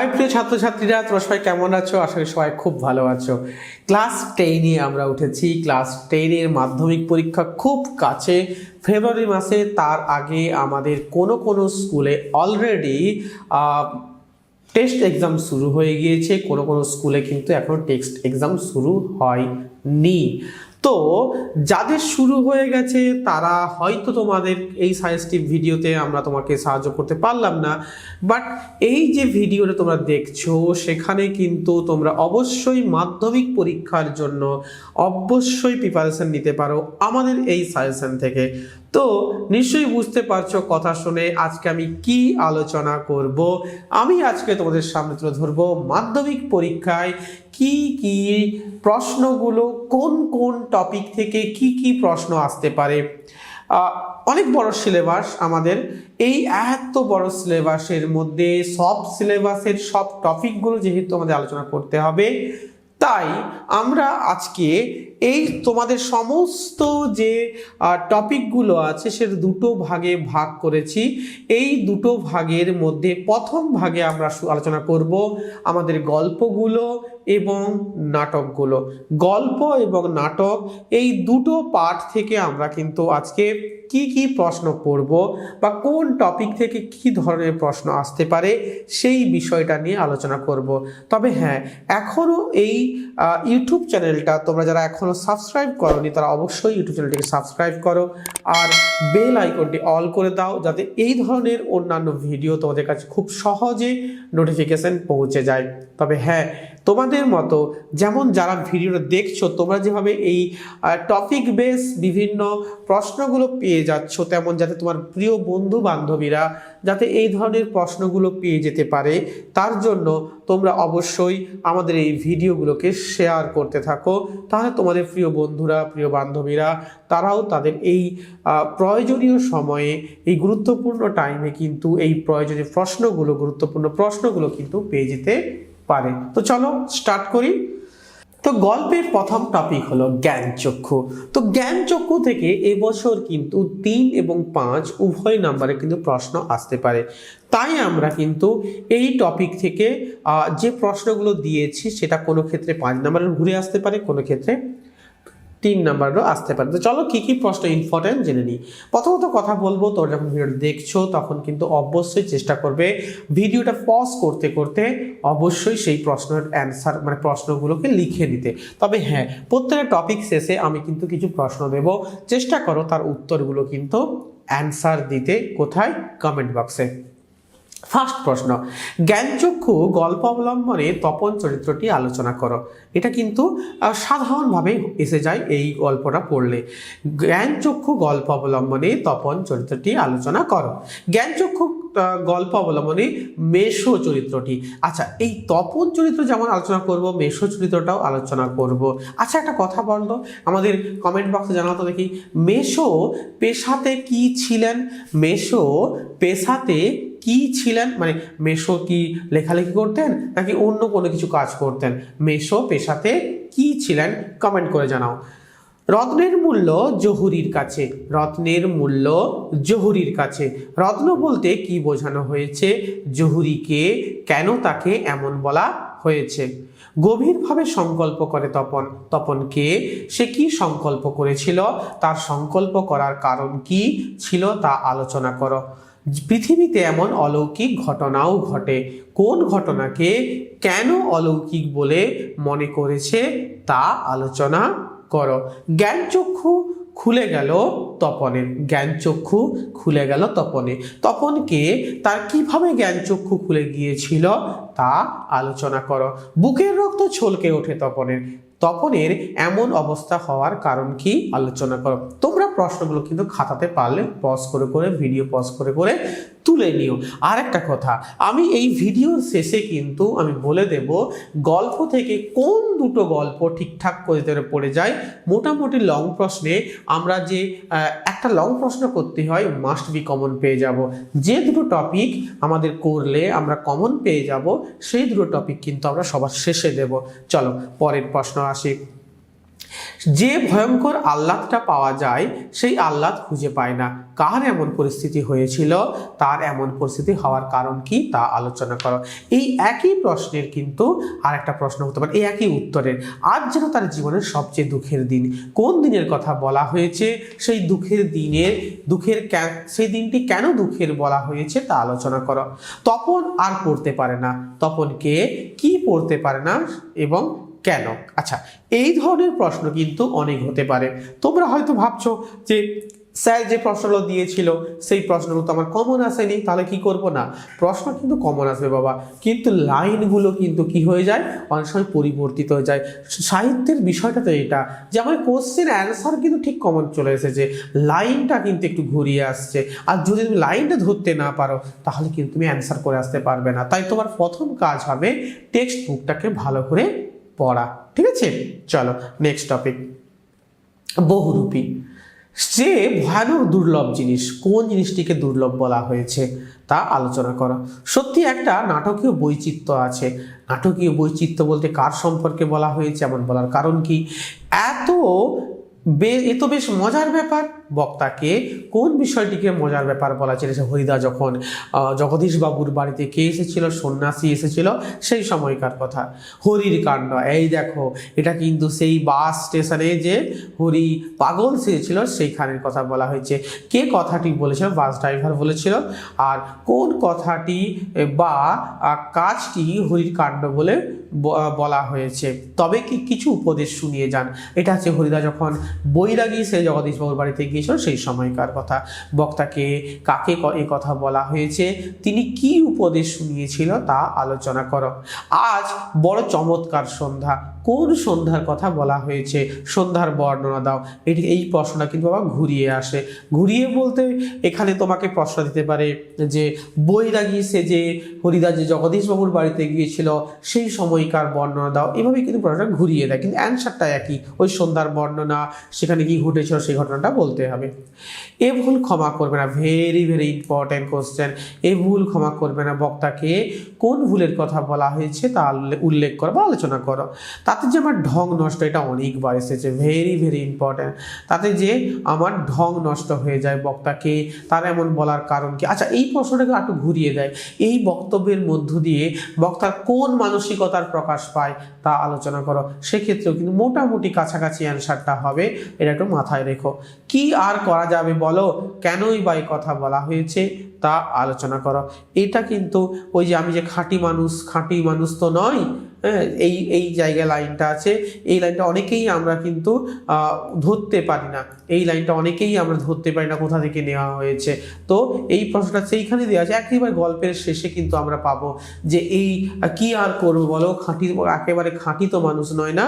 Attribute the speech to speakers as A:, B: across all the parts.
A: High প্রিয় ছাত্রছাত্রীরা, তোমরা সবাই কেমন আছো? করি সবাই খুব ভালো আছো। ক্লাস টেনে আমরা উঠেছি। ক্লাস টেনের মাধ্যমিক পরীক্ষা খুব কাছে। ফেব্রুয়ারি মাসে তার আগে আমাদের কোনো কোনো স্কুলে অলরেডি টেস্ট এক্সাম শুরু হয়ে গিয়েছে। কোনো কোনো স্কুলে কিন্তু এখনও টেক্সট এক্সাম শুরু হয়নি। তো যাদের শুরু হয়ে গেছে, তারা হয়তো তোমাদের এই সাজেস্টিভ ভিডিওতে আমরা তোমাকে সাহায্য করতে পারলাম না। বাট এই যে ভিডিওটা তোমরা দেখছ, সেখানে কিন্তু তোমরা অবশ্যই মাধ্যমিক পরীক্ষার জন্য অবশ্যই প্রিপারেশন নিতে পারো আমাদের এই সাজেশন থেকে। তো নিশ্চয়ই বুঝতে পারছ কথা শুনে আজকে আমি কি আলোচনা করব। আমি আজকে তোমাদের সামনে তুলে ধরবো মাধ্যমিক পরীক্ষায় কি কি প্রশ্নগুলো কোন কোন টপিক থেকে কি কি প্রশ্ন আসতে পারে। অনেক বড় সিলেবাস আমাদের। এই এত বড় সিলেবাসের মধ্যে সব সিলেবাসের সব টপিকগুলো যেহেতু আমাদের আলোচনা করতে হবে তাই আমরা আজকে এই তোমাদের সমস্ত যে টপিকগুলো আছে সে দুটো ভাগে ভাগ করেছি। এই দুটো ভাগের মধ্যে প্রথম ভাগে আমরা আলোচনা করব আমাদের গল্পগুলো এবং নাটকগুলো। গল্প এবং নাটক, এই দুটো পাঠ থেকে আমরা কিন্তু আজকে কি কি প্রশ্ন পড়ব বা কোন টপিক থেকে কি ধরনের প্রশ্ন আসতে পারে সেই বিষয়টা নিয়ে আলোচনা করব। তবে হ্যাঁ এখনও এই ইউটিউব চ্যানেলটা তোমরা যারা এখনও সাবস্ক্রাইব করোনি, তারা অবশ্যই ইউটিউব চ্যানেলটিকে সাবস্ক্রাইব করো আর বেল আইকনটি অল করে দাও যাতে এই ধরনের অন্যান্য ভিডিও তোমাদের কাছে খুব সহজে নোটিফিকেশন পৌঁছে যায়। তবে হ্যাঁ তোমাদের মতো যেমন যারা ভিডিওটা দেখছ, তোমরা যেভাবে এই টপিক বেস বিভিন্ন প্রশ্নগুলো পেয়ে যাচ্ছ, তেমন যাতে তোমার প্রিয় বন্ধু বান্ধবীরা যাতে এই ধরনের প্রশ্নগুলো পেয়ে যেতে পারে, তার জন্য তোমরা অবশ্যই আমাদের এই ভিডিওগুলোকে শেয়ার করতে থাকো। তাহলে তোমাদের প্রিয় বন্ধুরা, প্রিয় বান্ধবীরা, তারাও তাদের এই প্রয়োজনীয় সময়ে, এই গুরুত্বপূর্ণ টাইমে কিন্তু এই প্রয়োজনীয় প্রশ্নগুলো, গুরুত্বপূর্ণ প্রশ্নগুলো কিন্তু পেয়ে যেতে পারে। তো চলো স্টার্ট করি। তো গল্পের প্রথম টপিক হলো জ্ঞান চক্ষু। তো জ্ঞান চক্ষু থেকে এবছর কিন্তু তিন এবং পাঁচ উভয় নাম্বারে কিন্তু প্রশ্ন আসতে পারে। তাই আমরা কিন্তু এই টপিক থেকে যে প্রশ্নগুলো দিয়েছি সেটা কোনো ক্ষেত্রে পাঁচ নাম্বারে ঘুরে আসতে পারে, কোনো ক্ষেত্রে তিন নাম্বারও আসতে পারে। তো চলো কি কি প্রশ্ন ইম্পর্টেন্ট জেনে নিই। প্রথমত কথা বলব, তোমরা যখন ভিডিওটা দেখছ, তখন কিন্তু অবশ্যই চেষ্টা করবে ভিডিওটা পজ করতে করতে অবশ্যই সেই প্রশ্নের অ্যান্সার মানে প্রশ্নগুলোকে লিখে নিতে। তবে হ্যাঁ প্রত্যেকটা টপিক শেষে আমি কিন্তু কিছু প্রশ্ন দেব। চেষ্টা করো তার উত্তরগুলো কিন্তু অ্যান্সার দিতে কোথায়? কমেন্ট বক্সে ফার্স্ট প্রশ্ন, জ্ঞানচক্ষু গল্প অবলম্বনে তপন চরিত্রটি আলোচনা করো। এটা কিন্তু সাধারণভাবে এসে যায় এই গল্পটা পড়লে। জ্ঞানচক্ষু গল্প অবলম্বনে তপন চরিত্রটি আলোচনা করো। জ্ঞানচক্ষু গল্প অবলম্বনে মেষো চরিত্রটি। আচ্ছা এই তপন চরিত্র যেমন আলোচনা করব, মেষো চরিত্রটাও আলোচনা করব। আচ্ছা একটা কথা বলতো, আমাদের কমেন্ট বক্সে জানাতো দেখি, মেষো পেশাতে কি ছিলেন? মেষো পেশাতে কি ছিলেন? মানে মেশো কি লেখালেখি করতেন নাকি অন্য কোনো কিছু কাজ করতেন? মেশো পেশাতে কি ছিলেন? কমেন্ট করে জানাও। রত্নের মূল্য জহুরির কাছে। রত্নের মূল্য জহুরির কাছে। রত্ন বলতে কি বোঝানো হয়েছে? জহুরিকে কেন তাকে এমন বলা হয়েছে? গভীরভাবে সংকল্প করে তপন। তপনকে সে কি সংকল্প করেছিল? তার সংকল্প করার কারণ কি ছিল তা আলোচনা করো। পৃথিবীতে এমন অলৌকিক ঘটনাও ঘটে। কোন ঘটনাকে কেন অলৌকিক বলে মনে করেছে তা আলোচনা করো। জ্ঞানচক্ষু খুলে গেল তপনের জ্ঞানচক্ষু খুলে গেল তপনে। তপনকে তার কীভাবে জ্ঞানচক্ষু খুলে গিয়েছিল তা আলোচনা করো। বুকের রক্ত ছলকে ওঠে তপনের। তপনের এমন অবস্থা হওয়ার কারণ কি আলোচনা করো। তোমরা প্রশ্নগুলো কিন্তু খাতাতে পারলে পজ করে করে ভিডিও পজ করে করে তুলে নিও। আর একটা কথা, আমি এই ভিডিওর শেষে কিন্তু আমি বলে দেব, গল্প থেকে কোন দুটো গল্প ঠিকঠাক করে ধরে পড়ে যায়? মোটামুটি লং প্রশ্নে আমরা যে একটা লং প্রশ্ন করতে হয় মাস্ট বি কমন পেয়ে যাব। যে দুটো টপিক আমাদের করলে আমরা কমন পেয়ে যাব সেই দুটো টপিক কিন্তু আমরা সবার শেষে দেব। চলো পরের প্রশ্ন আসি। যে ভয়ঙ্কর আহ্লাদটা পাওয়া যায়, সেই আহ্লাদ খুঁজে পায় না। কার এমন পরিস্থিতি হয়েছিল? তার এমন পরিস্থিতি হওয়ার কারণ কি? তা আলোচনা করো। এই একই প্রশ্নের কিন্তু আর একটা প্রশ্ন হতে পারে, এই একই উত্তরের। আজ যেন তার জীবনের সবচেয়ে দুঃখের দিন। কোন দিনের কথা বলা হয়েছে? সেই দুঃখের দিনের, দুঃখের সেই দিনটি কেন দুঃখের বলা হয়েছে? তা আলোচনা করো। তপন আর পড়তে পারে না। তপনকে কি পড়তে পারে না? এবং কেন? আচ্ছা এই ধরনের প্রশ্ন কিন্তু অনেক হতে পারে। তোমরা হয়তো ভাবছ যে, স্যার যে প্রশ্নগুলো দিয়েছিল, সেই প্রশ্নগুলো তো আমার কমন আসেনি, তাহলে কি করব না? প্রশ্ন কিন্তু কমন আসবে বাবা। কিন্তু লাইনগুলো কিন্তু কি হয়ে যায়? অনেক সময় পরিবর্তিত হয়ে যায়। সাহিত্যের বিষয়টা তো এটা, যে আমার কোশ্চেন অ্যান্সার কিন্তু ঠিক কমন চলে এসেছে। লাইনটা কিন্তু একটু ঘুরিয়ে আসছে। আর যদি তুমি লাইনটা ধরতে না পারো, তাহলে কিন্তু তুমি অ্যান্সার করে আসতে পারবে না। তাই তোমার প্রথম কাজ হবে টেক্সট বুকটাকে ভালো করে পড়া, ঠিক আছে? চলো নেক্সট টপিক বহুরূপী। সে ভয়ানক দুর্লভ জিনিস, কোন জিনিসটিকে দুর্লভ বলা হয়েছে তা আলোচনা করা। সত্যি একটা নাটকীয় বৈচিত্র্য আছে। নাটকীয় বৈচিত্র্য বলতে কার সম্পর্কে বলা হয়েছে, এমন বলার কারণ কি? এত বে, এ তো বেশ মজার ব্যাপার। বক্তাকে কোন বিষয়টিকে মজার ব্যাপার বলা চলেছে হরিদা যখন জগদীশবাবুর বাড়িতে কে এসেছিল? সন্ন্যাসী এসেছিল? সেই সময়কার কথা। হরির কাণ্ড। এই দেখো, এটা কিন্তু সেই বাস স্টেশনে যে হরি পাগল সেছিল সেইখানের কথা বলা হয়েছে। কে কথাটি বলেছিল? বাস ড্রাইভার বলেছিল। আর কোন কথাটি বা কাজটি হরির কাণ্ড বলে বলা হয়েছে? তবে কি কিছু উপদেশ শুনিয়ে যান? এটা হচ্ছে হরিদা যখন বৈরাগী, সে জগদীশবাবুর বাড়িতে গিয়েছিল সেই সময়কার কথা। বক্তাকে কাকে এ কথা বলা হয়েছে, তিনি কি উপদেশ শুনিয়েছিল তা আলোচনা করো। আজ বড় চমৎকার সন্ধ্যা। কোন সন্ধ্যার কথা বলা হয়েছে? সন্ধ্যার বর্ণনা দাও। এটি এই প্রশ্নটা কিন্তু বাবা ঘুরিয়ে আসে। ঘুরিয়ে বলতে এখানে তোমাকে প্রশ্ন দিতে পারে যে, বৈরাগী সে যে হরিদা যে জগদীশবাবুর বাড়িতে গিয়েছিল, সেই সময়কার বর্ণনা দাও। এভাবে কিন্তু প্রশ্নটা ঘুরিয়ে দেয়। কিন্তু অ্যান্সারটা একই। ওই সন্ধ্যার বর্ণনা, সেখানে কি ঘটেছিল সেই ঘটনাটা বলতে হবে। এ ভুল ক্ষমা করবে না। ভেরি ভেরি ইম্পর্ট্যান্ট কোশ্চেন এ ভুল ক্ষমা করবে না। বক্তাকে কোন ভুলের কথা বলা হয়েছে তা উল্লেখ করো বা আলোচনা করো। তাতে যে আমার ঢং নষ্ট, এটা অনেকবার এসেছে ভেরি ভেরি ইম্পর্টেন্ট তাতে যে আমার ঢং নষ্ট হয়ে যায় বক্তাকে, তার এমন বলার কারণ কি? আচ্ছা এই প্রশ্নটাকে একটু ঘুরিয়ে দেয়। এই বক্তব্যের মধ্য দিয়ে বক্তার কোন মানসিকতার প্রকাশ পায় তা আলোচনা করো। সেক্ষেত্রেও কিন্তু মোটামুটি কাছাকাছি অ্যান্সারটা হবে, এটা একটু মাথায় রেখো। কি আর করা যাবে বলো? কেনই বা এই কথা বলা হয়েছে তা আলোচনা করো। এটা কিন্তু ওই যে আমি যে খাঁটি মানুষ খাঁটি মানুষ তো নয় হ্যাঁ এই এই জায়গায় লাইনটা আছে। এই লাইনটা অনেকেই আমরা কিন্তু ধরতে পারি না। এই লাইনটা অনেকেই আমরা ধরতে পারি না, কোথা থেকে নেওয়া হয়েছে। তো এই প্রশ্নটা সেইখানে দেওয়া আছে। একেবারে গল্পের শেষে কিন্তু আমরা পাবো যে এই কি আর করব বলো? খাঁটি, একেবারে খাঁটি তো মানুষ নয় না?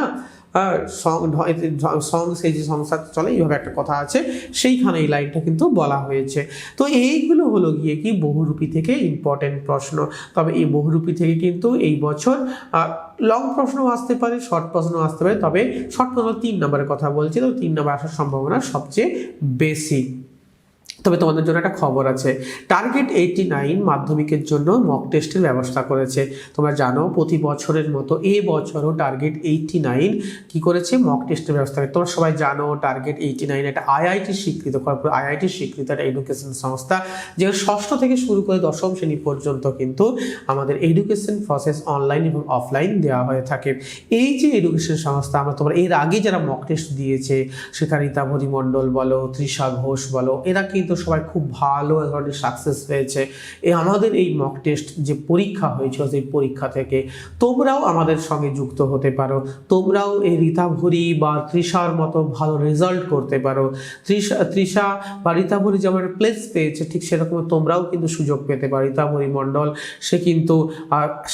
A: সং সেই যে সংসার চলে, এইভাবে একটা কথা আছে। সেইখানে এই লাইনটা কিন্তু বলা হয়েছে। তো এইগুলো হলো গিয়ে কি বহুরূপী থেকে ইম্পর্টেন্ট প্রশ্ন। তবে এই বহুরূপী থেকে কিন্তু এই বছর লং প্রশ্ন আসতে পারে শর্ট প্রশ্ন আসতে পারে। তবে শর্ট প্রশ্ন তিন নম্বরের কথা বলছি, তো তিন নম্বর আসার সম্ভাবনা সবচেয়ে বেশি। তবে তোমাদের জন্য একটা খবর আছে। টার্গেট এইটি নাইন মাধ্যমিকের জন্য মক টেস্টের ব্যবস্থা করেছে। তোমরা জানো, প্রতি বছরের মতো এ বছরও টার্গেট এইটি নাইন কী করেছে? মক টেস্টের ব্যবস্থা করে তোমরা সবাই জানো টার্গেট এইটি নাইন একটা আইআইটি স্বীকৃত খড়গপুর আইআইটি স্বীকৃত একটা এডুকেশন সংস্থা, যে ষষ্ঠ থেকে শুরু করে দশম শ্রেণি পর্যন্ত কিন্তু আমাদের এডুকেশন প্রসেস অনলাইন এবং অফলাইন দেওয়া হয়ে থাকে। এই যে এডুকেশন সংস্থা, আমরা তোমরা এর আগে যারা মক টেস্ট দিয়েছে রীতাভরি মণ্ডল বলো, তৃষা ঘোষ বলো, এরা কিন্তু সবাই খুব ভালো ধরনের সাকসেস পেয়েছে এই আমাদের এই মক টেস্ট যে পরীক্ষা হয়েছিল সেই পরীক্ষা থেকে তোমরাও আমাদের সঙ্গে যুক্ত হতে পারো। তোমরাও এই রীতাভরি বা তৃষার মতো ভালো রেজাল্ট করতে পারো। তৃষা তৃষা বা রীতাভরি যেমন প্লেস পেয়েছে, ঠিক সেরকম তোমরাও কিন্তু সুযোগ পেতে পারো। রীতাভরি মণ্ডল, সে কিন্তু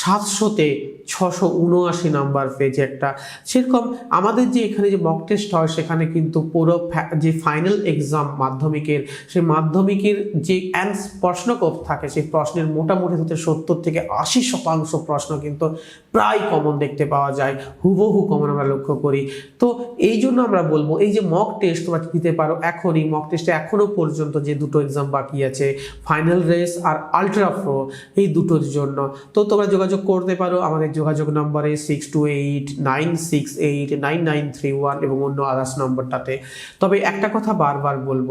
A: সাতশোতে ছশো উনআশি নাম্বার পেয়েছে একটা। সেরকম আমাদের যে এখানে যে মক টেস্ট হয়, সেখানে কিন্তু পুরো যে ফাইনাল এক্সাম মাধ্যমিকের, সেই মাধ্যমিকের যে অ্যান্স প্রশ্নকোপ থাকে, সেই প্রশ্নের মোটামুটি হতে সত্তর থেকে আশি শতাংশ প্রশ্ন কিন্তু প্রায় কমন দেখতে পাওয়া যায়, হুবহু কমন আমরা লক্ষ্য করি। তো এই জন্য আমরা বলব, এই যে মক টেস্ট তোমরা দিতে পারো, এখনই মক টেস্টে এখনও পর্যন্ত যে দুটো এক্সাম বাকি আছে ফাইনাল রেস আর আলট্রা প্রো এই দুটোর জন্য। তো তোমরা যোগাযোগ করতে পারো, আমাদের যোগাযোগ নম্বরে six two eight nine six eight nine nine three one এবং অন্য আদার্স নম্বরটাতে তবে একটা কথা বারবার বলব,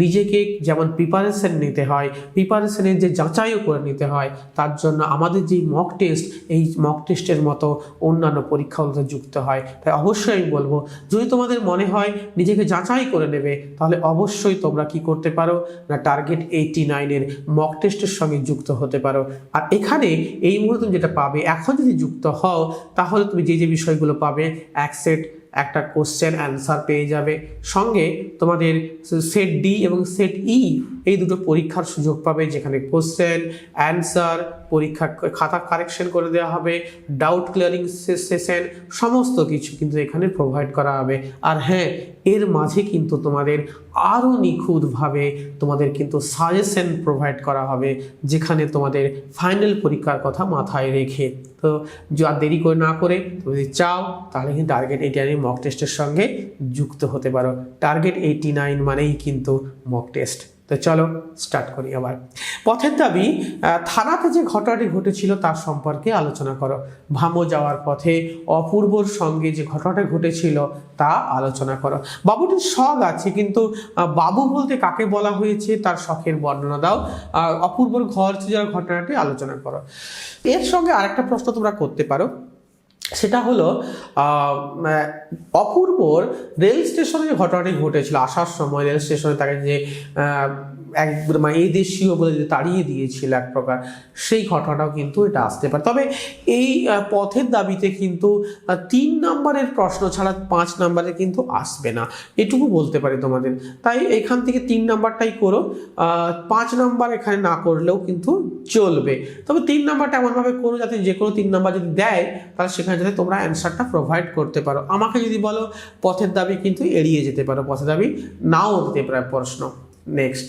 A: নিজেকে যেমন প্রিপারেশন নিতে হয় প্রিপারেশনের যে যাচাইও করে নিতে হয়, তার জন্য আমাদের যেই মক টেস্ট এই মক টেস্টের মতো অন্যান্য পরীক্ষাগুলোতে যুক্ত হয়। তাই অবশ্যই আমি বলব, যদি তোমাদের মনে হয় নিজেকে যাচাই করে নেবে, তাহলে অবশ্যই তোমরা কি করতে পারো? না টার্গেট এইটি নাইনের মক টেস্টের সঙ্গে যুক্ত হতে পারো। আর এখানে এই মুহূর্তে তুমি যেটা পাবে, এখন যদি যুক্ত হও, তাহলে তুমি যে যে বিষয়গুলো পাবে, এক সেট একটা কোশ্চেন অ্যান্সার পেয়ে যাবে। সঙ্গে তোমাদের সেট ডি এবং সেট ই এই দুটো পরীক্ষার সুযোগ পাবে, যেখানে কোশ্চেন অ্যান্সার পরীক্ষা খাতা কারেকশন করে দেওয়া হবে ডাউট ক্লিয়ারিং সেশন সমস্ত কিছু কিন্তু এখানে প্রোভাইড করা হবে। আর হ্যাঁ এর মাঝে কিন্তু তোমাদের আরও নিখুঁতভাবে তোমাদের কিন্তু সাজেশন প্রোভাইড করা হবে, যেখানে তোমাদের ফাইনাল পরীক্ষার কথা মাথায় রেখে। তো আর দেরি করে না করে তুমি যদি চাও, তাহলে কিন্তু টার্গেট এইটি নাইন মক টেস্টের সঙ্গে যুক্ত হতে পারো। টার্গেট এইটি নাইন মানেই কিন্তু মক টেস্ট তো চলো স্টার্ট করি আবার। পথের দাবি থানাতে যে ঘটনাটি ঘটেছিল তার সম্পর্কে আলোচনা করো। ভামো যাওয়ার পথে অপূর্বর সঙ্গে যে ঘটনাটা ঘটেছিল তা আলোচনা করো। বাবুটির শখ আছে, কিন্তু বাবু বলতে কাকে বলা হয়েছে তার শখের বর্ণনা দাও। অপূর্বর ঘর যাওয়ার ঘটনাটি আলোচনা করো। এর সঙ্গে আরেকটা প্রশ্ন তোমরা করতে পারো। সেটা হলো আহ, অপূর্বর রেল স্টেশনে ঘটনাটি ঘটেছিল আসার সময় রেল স্টেশনে তাকে যে আহ, এক মানে এই দেশীয় বলে যে তাড়িয়ে দিয়েছিল এক প্রকার সেই ঘটনাটাও কিন্তু এটা আসতে পারে। তবে এই পথের দাবিতে কিন্তু তিন নম্বরের প্রশ্ন ছাড়া পাঁচ নম্বরে কিন্তু আসবে না। এটুকু বলতে পারি তোমাদের। তাই এখান থেকে তিন নাম্বারটাই করো। পাঁচ নাম্বার এখানে না করলেও কিন্তু চলবে। তবে তিন নাম্বারটা এমনভাবে করো যাতে যে কোনো তিন নাম্বার যদি দেয় তাহলে সেখানে যাতে তোমরা অ্যান্সারটা প্রোভাইড করতে পারো। আমাকে যদি বলো পথের দাবি কিন্তু এড়িয়ে যেতে পারো পথের দাবি নাও দিতে পারে প্রশ্ন। নেক্সট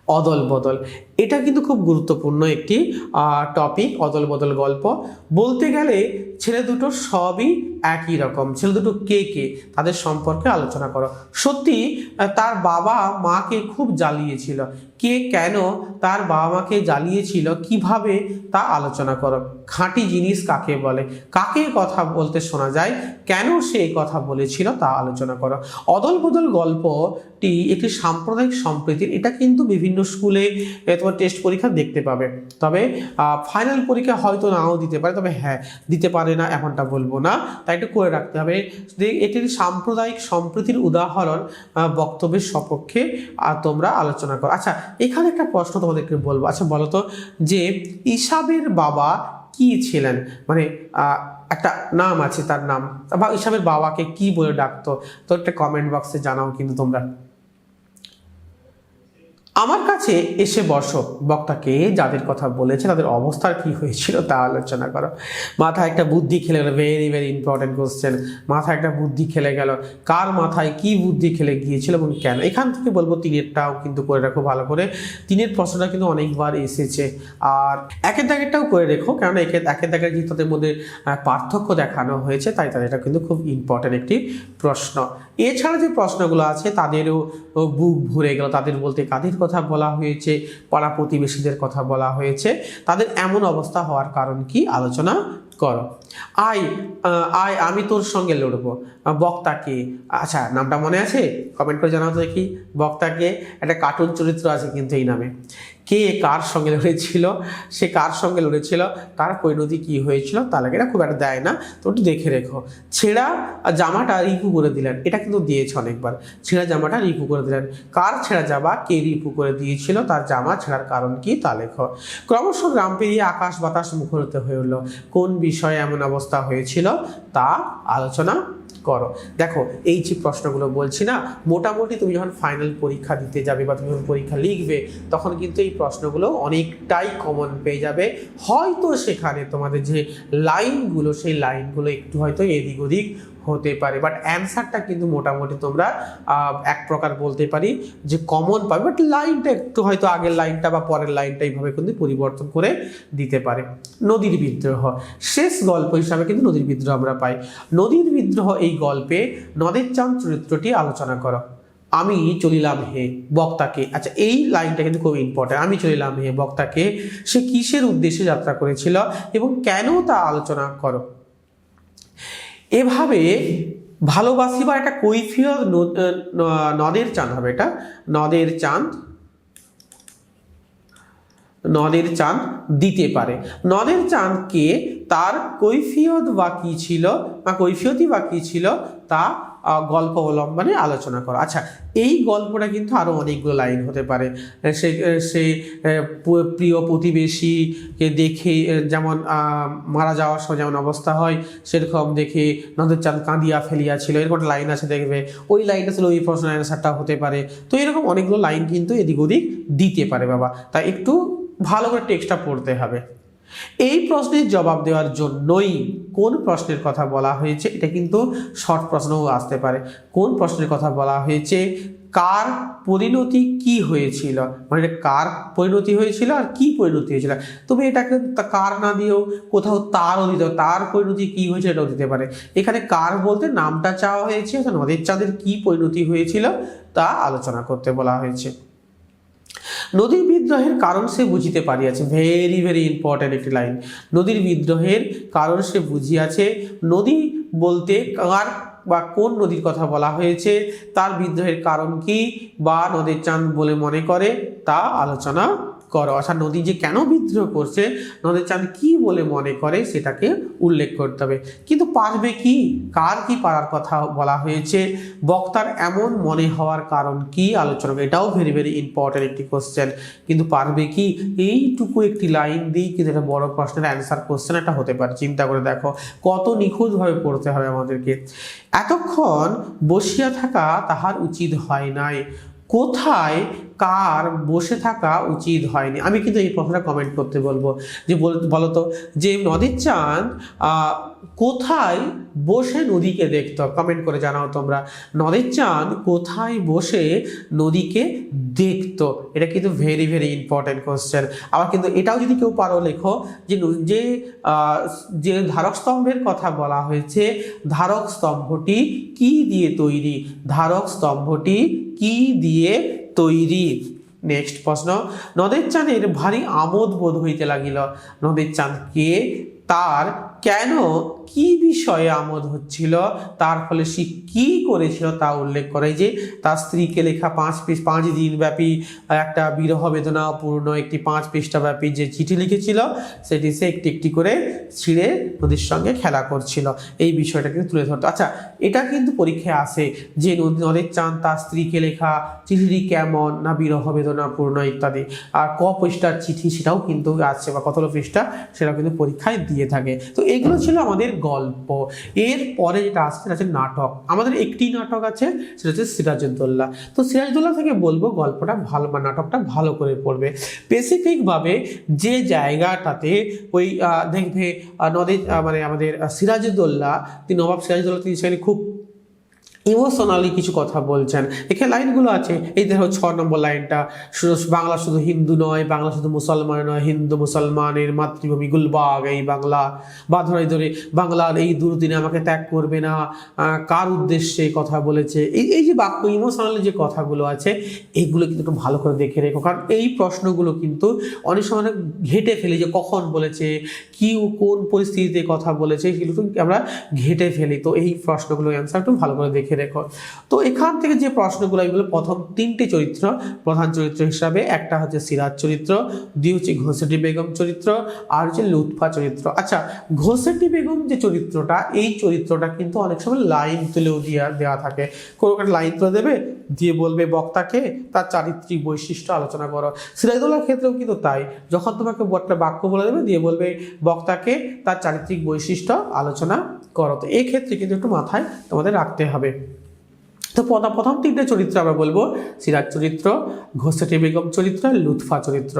A: অদল বদল এটা কিন্তু খুব গুরুত্বপূর্ণ একটি টপিক অদল বদল গল্প। বলতে গেলে ছেলে দুটো সবই একই রকম। ছেলে দুটো কে কে? তাদের সম্পর্কে আলোচনা করো। সত্যি তার বাবা মাকে খুব জ্বালিয়েছিল। কে কেন তার বাবা মাকে জ্বালিয়েছিল, কীভাবে তা আলোচনা করো। খাঁটি জিনিস কাকে বলে? কাকে কথা বলতে শোনা যায়? কেন সে কথা বলেছিল তা আলোচনা করো। অদল বদল গল্পটি একটি সাম্প্রদায়িক সম্প্রীতির, এটা কিন্তু বিভিন্ন স্কুলে তোমার টেস্ট পরীক্ষা দেখতে পাবে। তবে ফাইনাল পরীক্ষা হয়তো নাও দিতে পারে, তবে হ্যাঁ দিতে পারে না এমনটা বলব না। তাই একটু করে রাখতে হবে। এটির সাম্প্রদায়িক সম্প্রীতির উদাহরণ বক্তব্যের সপক্ষে তোমরা আলোচনা করো। আচ্ছা এখানে একটা প্রশ্ন তোমাদেরকে বলব। আচ্ছা বলো তো, যে ইসাবের বাবা কি ছিলেন? মানে একটা নাম আছে তার নাম। বা ইসাবের বাবাকে কি বলে ডাকতো? তো একটা কমেন্ট বক্সে জানাও কিন্তু তোমরা। আমার কাছে এসে বসো। বক্তাকে যাদের কথা বলেছে, তাদের অবস্থার কি হয়েছিল তা আলোচনা করো। মাথায় একটা বুদ্ধি খেলে গেল ভেরি ভেরি ইম্পর্টেন্ট কোশ্চেন মাথায় একটা বুদ্ধি খেলে গেল। কার মাথায় কি বুদ্ধি খেলে গিয়েছিল এবং কেন? এখান থেকে বলব তিনেরটাও কিন্তু করে রাখো ভালো করে। তিনের প্রশ্নটা কিন্তু অনেকবার এসেছে। আর একের দাগেরটাও করে রেখো কারণ একে, একের দাগের যেহেতু তাদের মধ্যে পার্থক্য দেখানো হয়েছে, তাই তাদের এটা কিন্তু খুব ইম্পর্টেন্ট একটি প্রশ্ন। এছাড়া যে প্রশ্নগুলো আছে, তাদেরও বুক ভরে গেল। তাদের বলতে কাদের কথা বলা হয়েছে, পাড়া প্রতিবেশীদের কথা বলা হয়েছে। তাদের এমন অবস্থা হওয়ার কারণ কি? আলোচনা করো। আয় আয় আমি তোর সঙ্গে লড়বো। বক্তাকে আচ্ছা নামটা মনে আছে? কমেন্ট করে জানাও তো দেখি। বক্তাকে, একটা কার্টুন চরিত্র আছে কিন্তু এই নামে। কে কার সঙ্গে লড়েছিল? সে কার সঙ্গে লড়েছিল? তার পরিণতি কি হয়েছিল? তা লাগে এটা খুব একটা দেয় না। তো একটু দেখে রেখো। ছেঁড়া জামাটা রিপু করে দিলেন। এটা কিন্তু দিয়েছে অনেকবার। ছেঁড়া জামাটা রিপু করে দিলেন। কার ছেঁড়া জামা কে রিপু করে দিয়েছিল? তার জামা ছেঁড়ার কারণ কি তা লেখো। ক্রমশ গ্রাম পেরিয়ে আকাশ বাতাস মুখরিত হয়ে উঠল। কোন বিষয়ে এমন অবস্থা হয়েছিল, তা আলোচনা করো। দেখো, এই যে প্রশ্নগুলো বলছি না, মোটামুটি তুমি যখন ফাইনাল পরীক্ষা দিতে যাবে বা তুমি যখন পরীক্ষা লিখবে, তখন কিন্তু এই প্রশ্নগুলো অনেকটাই কমন পেয়ে যাবে। হয়তো সেখানে তোমাদের যে লাইনগুলো সেই লাইনগুলো একটু হয়তো এদিক ওদিক হতে পারে। বাট অ্যান্সারটা কিন্তু মোটামুটি তোমরা এক প্রকার বলতে পারি যে কমন পাবে। বাট লাইনটা একটু হয়তো আগের লাইনটা বা পরের লাইনটা এইভাবে কিন্তু পরিবর্তন করে দিতে পারে। নদীর বিদ্রোহ। শেষ গল্প হিসাবে কিন্তু নদীর বিদ্রোহ আমরা পাই। নদীর বিদ্রোহ এই গল্পে নদের চাঁদ চরিত্রটি আলোচনা করো। আমি চলিলাম হে বক্তাকে। আচ্ছা এই লাইনটা কিন্তু খুব ইম্পর্টেন্ট আমি চলিলাম হে বক্তাকে। সে কিসের উদ্দেশ্যে যাত্রা করেছিল এবং কেন তা আলোচনা করো? এভাবে ভালোবাসি বা একটা কৈফিয়ত নদের চাঁদ হবে এটা। নদের চাঁদ নদের চাঁদ দিতে পারে। নদের চাঁদকে তার কৈফিয়ত বা কী ছিল, বা কৈফিয়তই বা কী ছিল, তা গল্প অবলম্বনে আলোচনা করা। আচ্ছা এই গল্পটা কিন্তু আরও অনেকগুলো লাইন হতে পারে। সে সে প্রিয় প্রতিবেশীকে দেখে যেমন মারা যাওয়ার সময় যেমন অবস্থা হয়, সেরকম দেখে নদের চাঁদ কাঁদিয়া ফেলিয়াছিল। এরকম একটা লাইন আছে দেখবে। ওই লাইনটা ছিল ওই প্রশ্ন অ্যান্সারটা হতে পারে। তো এরকম অনেকগুলো লাইন কিন্তু এদিক ওদিক দিতে পারে বাবা। তাই একটু ভালো করে টেক্সটটা পড়তে হবে। এই প্রশ্নের জবাব দেওয়ার জন্যই কোন প্রশ্নের কথা বলা হয়েছে, এটা কিন্তু শর্ট প্রশ্নও আসতে পারে। কোন প্রশ্নের কথা বলা হয়েছে, কার পরিণতি কি হয়েছিল? মানে কার পরিণতি হয়েছিল আর কি পরিণতি হয়েছিল? তুমি এটাকে কার না দিয়েও কোথাও তারও দিতে, তার পরিণতি কি হয়েছে এটাও দিতে পারে। এখানে কার বলতে নামটা চাওয়া হয়েছে নদের চাঁদের কি পরিণতি হয়েছিল তা আলোচনা করতে বলা হয়েছে। নদীর বিদ্রোহের কারণ সে বুঝিতে পারিয়াছে। ভেরি ভেরি ইম্পর্ট্যান্ট একটি লাইন নদীর বিদ্রোহের কারণ সে বুঝিয়াছে, নদী বলতে কার বা কোন নদীর কথা বলা হয়েছে, তার বিদ্রোহের কারণ কি বা নদীর চাঁদ বলে মনে করে, তা আলোচনা করো। অর্থাৎ নদী যে কেন বিদ্রোহ করছে, নদের চাঁদ কি বলে মনে করে সেটাকে উল্লেখ করতে হবে। কিন্তু পারবে কি? কার কি পারার কথা বলা হয়েছে? বক্তার এমন মনে হওয়ার কারণ কি? আলোচনা। এটাও ভেরি ভেরি ইম্পর্টেন্ট একটি কোশ্চেন কিন্তু পারবে কি? এইটুকু একটি লাইন দিই কিন্তু এটা বড় প্রশ্নের অ্যান্সার কোশ্চেন একটা হতে পারে। চিন্তা করে দেখো, কত নিখুঁতভাবে পড়তে হবে আমাদেরকে। এতক্ষণ বসিয়া থাকা তাহার উচিত হয় নাই। কোথায় কার বসে থাকা উচিত হয়নি। আমি কিন্তু এই প্রশ্নটা কমেন্ট করতে বলব। যে বল- বলতো যে নদীর চাঁদ কোথায় বসে নদীকে দেখতো? কমেন্ট করে জানাও তোমরা। নদের চাঁদ কোথায় বসে নদীকে দেখতো? এটা কিন্তু ভেরি ভেরি ইম্পর্টেন্ট কোশ্চেন আবার কিন্তু এটাও যদি কেউ পারো লেখো যে যে যে ধারক স্তম্ভের কথা বলা হয়েছে, ধারক স্তম্ভটি কি দিয়ে তৈরি? ধারক স্তম্ভটি কি দিয়ে তৈরি। নেক্সট প্রশ্ন নদের চাঁদের ভারী আমোদ বোধ হইতে লাগিল। নদের চাঁদকে তার কেন কি বিষয়ে আমোদ হচ্ছিল? তার ফলে সে কি করেছিল তা উল্লেখ করে যে, তার স্ত্রীকে লেখা পাঁচ পিস পাঁচ দিন ব্যাপী একটা বিরহ বেদনাপূর্ণ একটি পাঁচ পৃষ্ঠা ব্যাপী যে চিঠি লিখেছিল, সেটি সে একটি একটি করে ছিঁড়ে নদীর সঙ্গে খেলা করছিল। এই বিষয়টা কিন্তু তুলে ধরতো। আচ্ছা এটা কিন্তু পরীক্ষায় আসে যে নদী- নদের চাঁদ, তার স্ত্রীকে লেখা চিঠিটি কেমন, না বিরহ বেদনাপূর্ণ ইত্যাদি। আর ক পৃষ্ঠার চিঠি সেটাও কিন্তু আছে বা কতগুলো পৃষ্ঠা, সেটাও কিন্তু পরীক্ষায় দিয়ে থাকে। তো এগুলো ছিল আমাদের গল্প। এর পরে যেটা আসছে হচ্ছে নাটক। আমাদের একটি নাটক আছে, সেটা হচ্ছে সিরাজউদ্দৌল্লা তো সিরাজদৌল্লা থেকে বলব গল্পটা ভালো বা নাটকটা ভালো করে পড়বে। স্পেসিফিকভাবে যে জায়গাটাতে ওই দেখবে নদী মানে আমাদের সিরাজউদ্দৌল্লা তিনি নবাব সিরাজউদ্দৌল্লা তিনি সেখানে খুব ইমোশনালি কিছু কথা বলছেন। এখানে লাইনগুলো আছে। এই দেখো, ছ নম্বর লাইনটা, শুধু বাংলা শুধু হিন্দু নয়, বাংলা শুধু মুসলমান নয়, হিন্দু মুসলমানের মাতৃভূমি গুলবাগ, এই বাংলা। বা ধরে ধরে, বাংলার এই দুর্দিনে আমাকে ত্যাগ করবে না কার উদ্দেশ্যে কথা বলেছে? এই এই যে বাক্য ইমোশনালি যে কথাগুলো আছে এইগুলো কিন্তু একটু ভালো করে দেখে রেখো। কারণ এই প্রশ্নগুলো কিন্তু অনেক সময় অনেক ঘেটে ফেলি যে কখন বলেছে, কি কোন পরিস্থিতিতে কথা বলেছে, সেগুলো আমরা ঘেটে ফেলি। তো এই প্রশ্নগুলো অ্যান্সার একটু ভালো করে দেখে রেখো। তো এখান থেকে যে প্রশ্নগুলো, এগুলো প্রথম তিনটি চরিত্র। প্রধান চরিত্র হিসাবে একটা হচ্ছে সিরাজ চরিত্র, দুই হচ্ছে ঘোষেটি বেগম চরিত্র, আর হচ্ছে লুৎফা চরিত্র। আচ্ছা ঘোষেটি বেগম যে চরিত্রটা, এই চরিত্রটা কিন্তু অনেক সময় লাইন তুলেও দেওয়া দেওয়া থাকে। কোনো একটা লাইন তুলে দেবে, দিয়ে বলবে, বক্তাকে তার চারিত্রিক বৈশিষ্ট্য আলোচনা করো। সিরাজদৌল্লার ক্ষেত্রেও কিন্তু তাই। যখন তোমাকে একটা বাক্য বলে দেবে, দিয়ে বলবে, বক্তাকে তার চারিত্রিক বৈশিষ্ট্য আলোচনা করো। তো এই ক্ষেত্রে কিন্তু একটু মাথায় তোমাদের রাখতে হবে। তো প্রথম প্রথম তিনটে চরিত্র আমরা বলব। সিরাজ চরিত্র, ঘোষেটি বেগম চরিত্র লুৎফা চরিত্র।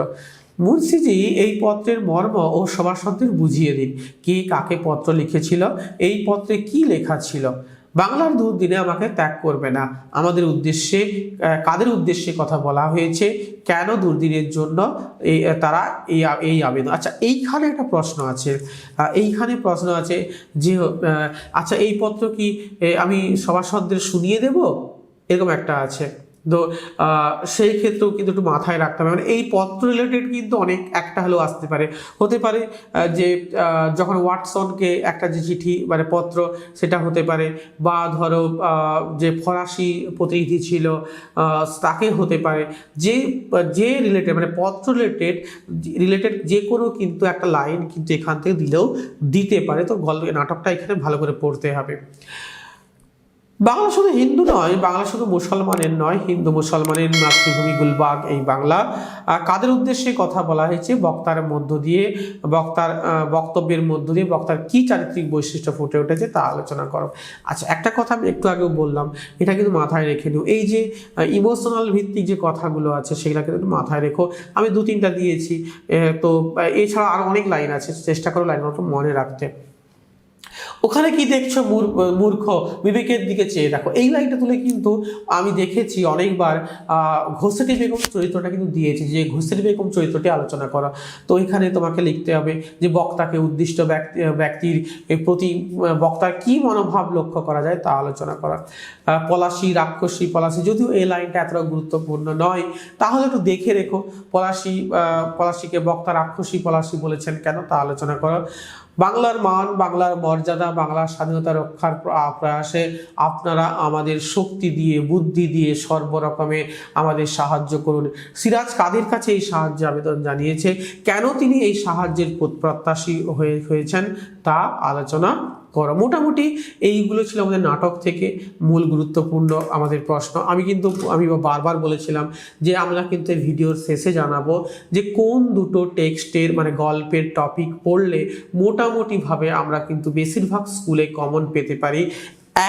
A: মুন্সিজি এই পত্রের মর্ম ও সভাসদদের বুঝিয়ে দিন। কে কাকে পত্র লিখেছিল, এই পত্রে কি লেখা ছিল? বাংলার দুর্দিনে আমাকে ত্যাগ করবে না। আমাদের উদ্দেশ্যে কাদের উদ্দেশ্যে কথা বলা হয়েছে? কেন দুর্দিনের জন্য এই তারা এই এই আবেদন? আচ্ছা এইখানে একটা প্রশ্ন আছে। এইখানে প্রশ্ন আছে যে আচ্ছা এই পত্র কি আমি সভাসদদের শুনিয়ে দেব? এরকম একটা আছে। তো সেই ক্ষেত্রেও কিন্তু একটু মাথায় রাখতে হবে। মানে এই পত্র রিলেটেড কিন্তু অনেক একটা হলেও আসতে পারে। হতে পারে যে যখন ওয়াটসনকে একটা যে চিঠি মানে পত্র, সেটা হতে পারে। বা ধরো যে ফরাসি প্রতিনিধি ছিল তাকে হতে পারে। যে যে রিলেটেড মানে পত্র রিলেটেড রিলেটেড যে কোনো কিন্তু একটা লাইন কিন্তু এখান থেকে দিলেও দিতে পারে। তো গল্প, নাটকটা এখানে ভালো করে পড়তে হবে। বাংলা শুধু হিন্দু নয়, বাংলা শুধু মুসলমানের নয়, হিন্দু মুসলমানের মাতৃভূমি গুলবাগ এই বাংলা। কাদের উদ্দেশ্যে কথা বলা হয়েছে? বক্তার মধ্য দিয়ে, বক্তার বক্তব্যের মধ্য দিয়ে, বক্তার কি চারিত্রিক বৈশিষ্ট্য ফুটে উঠেছে তা আলোচনা করো। আচ্ছা একটা কথা আমি একটু আগেও বললাম, এটা কিন্তু মাথায় রেখে নিও এই যে ইমোশনাল ভিত্তিক যে কথাগুলো আছে সেগুলো কিন্তু মাথায় রেখো। আমি দু তিনটা দিয়েছি তো এছাড়া আরও অনেক লাইন আছে, চেষ্টা করো লাইনগুলো মনে রাখতে। ওখানে কি দেখছ মূর- মূর্খ? বিবেকের দিকে চেয়ে দেখো। এই লাইনটা তুলে কিন্তু আমি দেখেছি অনেকবার ঘোষেটি বেগম চরিত্রটা কিন্তু দিয়েছি যে ঘোষেটি বেগম চরিত্রটি আলোচনা করা। তো এখানে তোমাকে লিখতে হবে যে বক্তাকে উদ্দিষ্ট ব্যক্তি, ব্যক্তির প্রতি বক্তার কি মনোভাব লক্ষ্য করা যায় তা আলোচনা করা। পলাশী, রাক্ষসী, পলাশী, যদিও এই লাইনটা এতটা গুরুত্বপূর্ণ নয়, তাহলে একটু দেখে রেখো। পলাশী পলাশীকে বক্তা রাক্ষসী, পলাশী বলেছেন কেন তা আলোচনা করা। বাংলার মান, বাংলার মর্যাদা, বাংলার স্বাধীনতা রক্ষার প্রয়াসে আপনারা আমাদের শক্তি দিয়ে, বুদ্ধি দিয়ে সর্বরকমে আমাদের সাহায্য করুন। সিরাজ কাদের কাছে এই সাহায্য আবেদন জানিয়েছে? কেন তিনি এই সাহায্যের প্রত্যাশী হয়ে, হয়েছেন? তা আলোচনা করো। মোটামুটি এইগুলো ছিল আমাদের নাটক থেকে মূল গুরুত্বপূর্ণ আমাদের প্রশ্ন। আমি কিন্তু, আমি বারবার বলেছিলাম যে আমরা কিন্তু এই ভিডিওর শেষে জানাব যে কোন দুটো টেক্সটের মানে গল্পের টপিক পড়লে মোটামুটিভাবে আমরা কিন্তু বেশিরভাগ স্কুলে কমন পেতে পারি।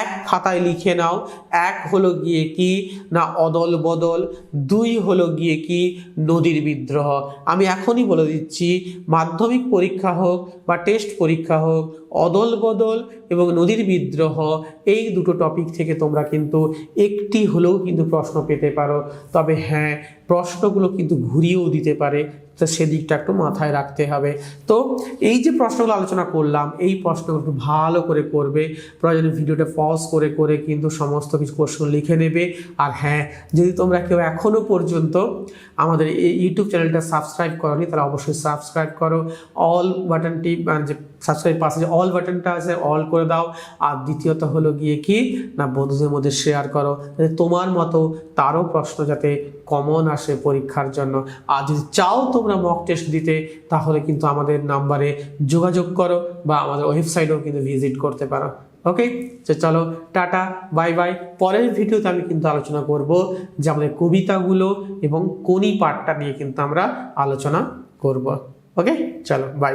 A: এক খাতায় লিখে নাও। এক হলো গিয়ে কি? না অদল বদল। দুই হলো গিয়ে কি? নদীর বিদ্রোহ। আমি এখনই বলে দিচ্ছি, মাধ্যমিক পরীক্ষা হোক বা টেস্ট পরীক্ষা হোক, অদল বদল এবং নদীর বিদ্রোহ, এই দুটো টপিক থেকে তোমরা কিন্তু একটি হলেও কিন্তু প্রশ্ন পেতে পারো। তবে হ্যাঁ প্রশ্নগুলো কিন্তু ঘুরিয়েও দিতে পারে। তো সেদিকটা একটু মাথায় রাখতে হবে। তো এই যে প্রশ্নগুলো আলোচনা করলাম, এই প্রশ্নগুলো একটু ভালো করে করবে। প্রয়োজনে ভিডিওটা পজ করে করে কিন্তু সমস্ত কিছু প্রশ্ন লিখে নেবে। আর হ্যাঁ যদি তোমরা কেউ এখনও পর্যন্ত আমাদের এই ইউটিউব চ্যানেলটা সাবস্ক্রাইব করনি, তাহলে অবশ্যই সাবস্ক্রাইব করো। অল বাটনটি মানে যে সাবস্ক্রাইব পাশে যে অল বাটনটা আছে অল করে দাও। আর দ্বিতীয়ত হলো গিয়ে কি? না, বন্ধুদের মধ্যে শেয়ার করো। তোমার মতো তারও প্রশ্ন যাতে কমন আসে পরীক্ষার জন্য। আর যদি চাও তোমরা মক টেস্ট দিতে, তাহলে কিন্তু আমাদের নাম্বারে যোগাযোগ করো বা আমাদের ওয়েবসাইটেও কিন্তু ভিজিট করতে পারো। ওকে তো চলো, টাটা বাই বাই পরের ভিডিওতে আমি কিন্তু আলোচনা করব যে আমাদের কবিতাগুলো এবং কোনি পাঠটা নিয়ে কিন্তু আমরা আলোচনা করব। ওকে চলো বাই